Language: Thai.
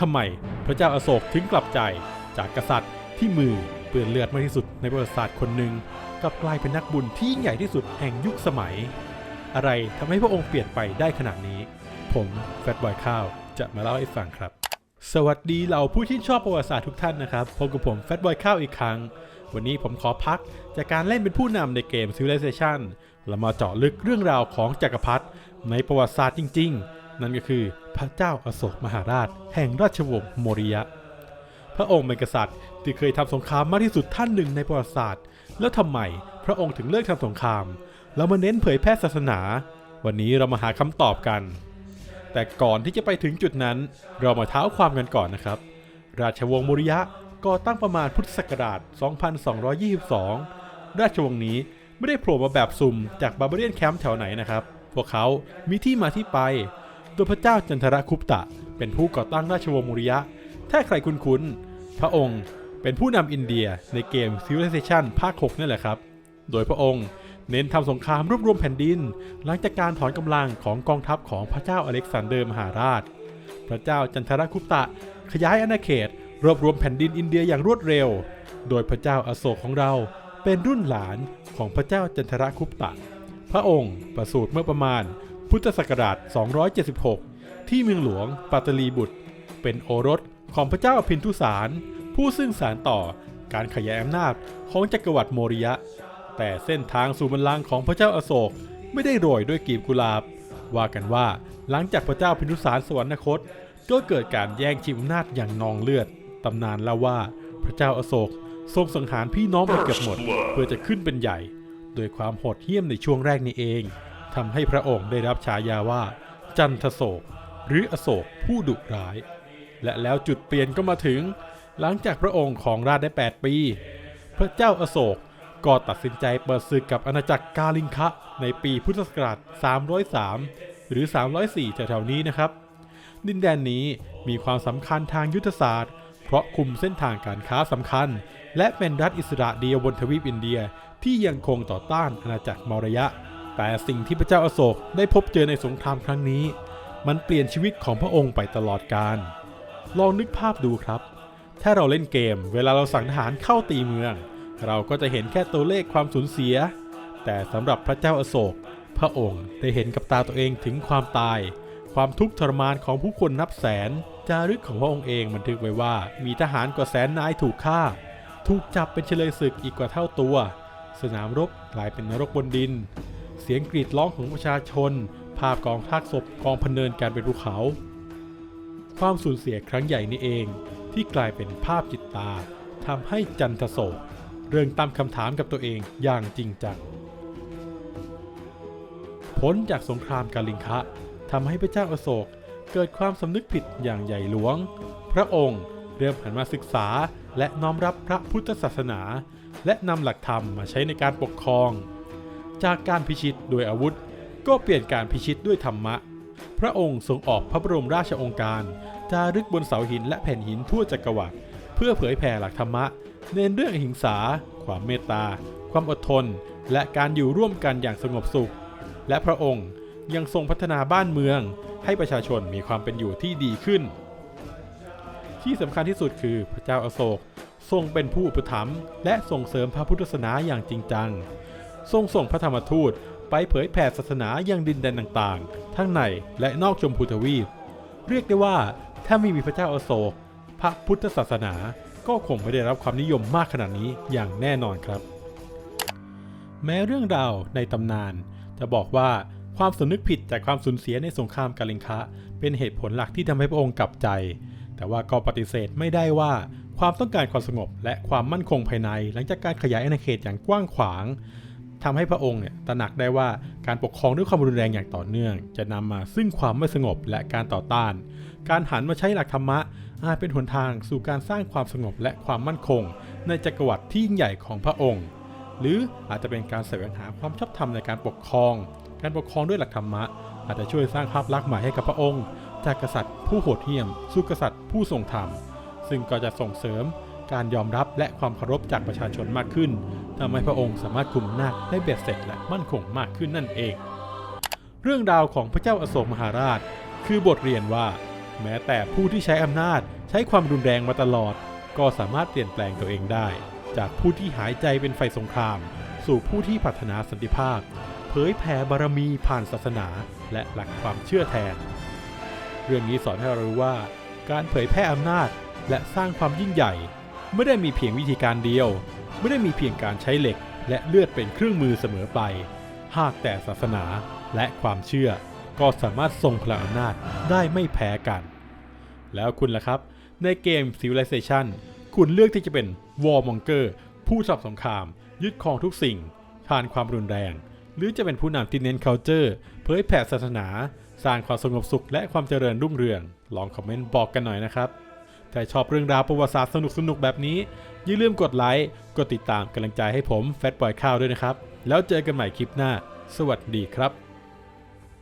ทำไมพระเจ้าอาโศกถึงกลับใจจากกษัตริย์ที่มือเปื้อนเลือดมากที่สุดในประวัติศาสตร์คนหนึ่งกลับกลายเป็นนักบุญที่ยิ่งใหญ่ที่สุดแห่งยุคสมัย อะไรทำให้พระองค์เปลี่ยนไปได้ขนาดนี้ ผมแฟตบอยข้าวจะมาเล่าให้ฟังครับ สวัสดีเหล่าผู้ที่ชอบประวัติศาสตร์ทุกท่านนะครับพบกับผมแฟตบอยข้าวอีกครั้ง วันนี้ผมขอพักจากการเล่นเป็นผู้นำในเกม Civilization แล้วมาเจาะลึกเรื่องราวของจักรพรรดิในประวัติศาสตร์จริง ๆ นั่นก็คือพระเจ้าอาโศกมหาราช แห่งราชวงศ์โมริยะ พระองค์เป็นกษัตริย์ที่เคยทำสงครามมากที่สุดท่านหนึ่งในประวัติศาสตร์ แล้วทำไมพระองค์ถึงเลิกทำสงคราม แล้วมาเน้นเผยแพร่ศาสนา วันนี้เรามาหาคำตอบกัน แต่ก่อนที่จะไปถึงจุดนั้น เรามาเท้าความกันก่อนนะครับ ราชวงศ์โมริยะก่อตั้งประมาณพุทธศักราช 2222 ราชวงศ์นี้ไม่ได้โผล่มาแบบสุ่มจากบาร์เบเรียนแคมป์แถวไหนนะครับ พวกเขามีที่มาที่ไป โดยพระเจ้าจันทรคุปตะ เป็นผู้ก่อตั้งราชวงศ์โมริยะ ถ้าใครคุ้นๆ พระองค์เป็นผู้นำอินเดียในเกม Civilization ภาค 6 นั่นแหละครับ โดยพระองค์เน้นทำสงครามรวบรวมแผ่นดิน หลังจากการถอนกำลังของกองทัพของพระเจ้าอเล็กซานเดอร์มหาราช พระเจ้าจันทรคุปตะ ขยายอาณาเขต รวบรวมแผ่นดินอินเดียอย่างรวดเร็ว โดยพระเจ้าอโศกของเราเป็นรุ่นหลานของพระเจ้าจันทรคุปตะ พระองค์ประสูติเมื่อประมาณ พุทธศักราช 276 ที่เมืองหลวงปัตตลีบุตร เป็นโอรสของพระเจ้าอภินทุสาร ผู้ซึ่งสารต่อการขยายอำนาจของจักรวรรดิโมริยะ แต่เส้นทางสู่บัลลังก์ของพระเจ้าอโศกไม่ได้โรยด้วยกลีบกุหลาบ ว่ากันว่าหลังจากพระเจ้าพินทุสารสวรรคต ก็เกิดการแย่งชิงอำนาจอย่างนองเลือดตำนานเล่าว่าพระเจ้าอโศกทรงสังหารพี่น้องไปเกือบหมด เพื่อจะขึ้นเป็นใหญ่ โดยความโหดเหี้ยมในช่วงแรกนี้เอง ทำให้พระองค์ได้รับฉายาว่า จันทโศก หรืออโศกผู้ดุร้าย และแล้วจุดเปลี่ยนก็มาถึง หลังจากพระองค์ของราชได้ 8 ปี พระเจ้าอโศกก็ตัดสินใจเปิดศึกกับอาณาจักรกาลิงคะ ในปีพุทธศักราช 303 หรือ 304แถวๆนี้นะครับ ดินแดนนี้มีความสำคัญทางยุทธศาสตร์ เพราะคุมเส้นทางการค้าสำคัญ และเป็นรัฐอิสระเดียวบนทวีปอินเดียที่ยังคงต่อต้านอาณาจักรมอรยะ แต่สิ่งที่พระเจ้าอโศกได้พบเจอในสงครามครั้งนี้ มันเปลี่ยนชีวิตของพระองค์ไปตลอดกาลลองนึกภาพดูครับ ถ้าเราเล่นเกม เวลาเราสั่งทหารเข้าตีเมือง เราก็จะเห็นแค่ตัวเลขความสูญเสีย แต่สำหรับพระเจ้าอโศก พระองค์ได้เห็นกับตาตัวเองถึงความตาย ความทุกข์ทรมานของผู้คนนับแสน จารึกของพระองค์เองบันทึกไว้ว่า มีทหารกว่าแสนนายถูกฆ่า ถูกจับเป็นเฉลยศึกอีกกว่าเท่าตัว สนามรบกลายเป็นนรกบนดิน เสียงกรีดร้องของประชาชน ภาพกองทากศพกองพเนินการเป็นภูเขา ความสูญเสียครั้งใหญ่นี้เองที่กลายเป็นภาพจิตตาทำให้จันทโศกเริ่มตั้งคำถามกับตัวเองอย่างจริงจังผลจากสงครามกาลิงคะทำให้พระเจ้าอโศกเกิดความสำนึกผิดอย่างใหญ่หลวง พระองค์เริ่มหันมาศึกษาและน้อมรับพระพุทธศาสนา และนำหลักธรรมมาใช้ในการปกครอง จากการพิชิตด้วยอาวุธ ก็เปลี่ยนการพิชิตด้วยธรรมะ พระองค์ทรงออกพระบรมราชองการจารึกบนเสาหินและแผ่นหินทั่วจักรวรรดิเพื่อเผยแผ่หลักธรรมะ เน้นเรื่องหิงสา ความเมตตา ความอดทน และการอยู่ร่วมกันอย่างสงบสุข และพระองค์ยังทรงพัฒนาบ้านเมือง ให้ประชาชนมีความเป็นอยู่ที่ดีขึ้น ที่สำคัญที่สุดคือพระเจ้าอาโศกทรงเป็นผู้อุปถัมภ์และส่งเสริมพระพุทธศาสนาอย่างจริงจัง ทรงส่งพระธรรมทูตไปเผยแผ่ศาสนายังดินแดนต่างๆ ทั้งในและนอกชมพูทวีป เรียกได้ว่าถ้าไม่มีพระเจ้าอาโศก พระพุทธศาสนาก็คงไม่ได้รับความนิยมมากขนาดนี้อย่างแน่นอนครับ แม้เรื่องราวในตำนาน จะบอกว่าความสำนึกผิดจากความสูญเสียในสงครามกาลิงคะ เป็นเหตุผลหลักที่ทำให้พระองค์กลับใจ แต่ว่าก็ปฏิเสธไม่ได้ว่าความต้องการความสงบและความมั่นคงภายในหลังจากการขยายอาณาเขตอย่างกว้างขวาง ทำให้พระองค์เนี่ยตระหนักได้ว่าการปกครองด้วยความรุนแรงอย่างต่อเนื่อง จะนำมาซึ่งความไม่สงบและการต่อต้าน การหันมาใช้หลักธรรมะอาจเป็นหนทางสู่การสร้างความสงบและความมั่นคง ในจักรวรรดิที่ยิ่งใหญ่ของพระองค์ หรืออาจจะเป็นการแสวงหาความชอบธรรมในการปกครอง การปกครองด้วยหลักธรรมะ อาจจะช่วยสร้างภาพลักษณ์ใหม่ให้กับพระองค์ จากกษัตริย์ผู้โหดเหี้ยม สู่กษัตริย์ผู้ทรงธรรม ซึ่งก็จะส่งเสริม การยอมรับและความเคารพจากประชาชนมากขึ้นทำให้พระองค์สามารถคุมอำนาจได้เบ็ดเสร็จและมั่นคงมากขึ้นนั่นเอง เรื่องราวของพระเจ้าอโศกมหาราช คือบทเรียนว่า แม้แต่ผู้ที่ใช้อำนาจใช้ความรุนแรงมาตลอด ก็สามารถเปลี่ยนแปลงตัวเองได้ จากผู้ที่หายใจเป็นไฟสงคราม สู่ผู้ที่ปรารถนาสันติภาพ เผยแผ่บารมีผ่านศาสนา และหลักความเชื่อแทน เรื่องนี้สอนให้เรารู้ว่า การเผยแพร่อำนาจและสร้างความยิ่งใหญ่ ไม่ได้มีเพียงวิธีการเดียว ไม่ได้มีเพียงการใช้เหล็กและเลือดเป็นเครื่องมือเสมอไป หากแต่ศาสนาและความเชื่อ ก็สามารถทรงพลังอำนาจได้ไม่แพ้กัน แล้วคุณล่ะครับ ในเกม Civilization คุณเลือกที่จะเป็น Warmonger ผู้สับสงคราม ยึดครองทุกสิ่งผ่านความรุนแรง หรือจะเป็นผู้นำที่เน้น culture เผยแผ่ศาสนา สร้างความสงบสุขและความเจริญรุ่งเรือง ลองคอมเมนต์บอกกันหน่อยนะครับ ถ้าชอบเรื่องราวประวัติศาสตร์สนุกๆแบบนี้ อย่าลืมกดไลค์ กดติดตามกำลังใจให้ผมแฟตบอยข้าวด้วยนะครับ แล้วเจอกันใหม่คลิปหน้า สวัสดีครับ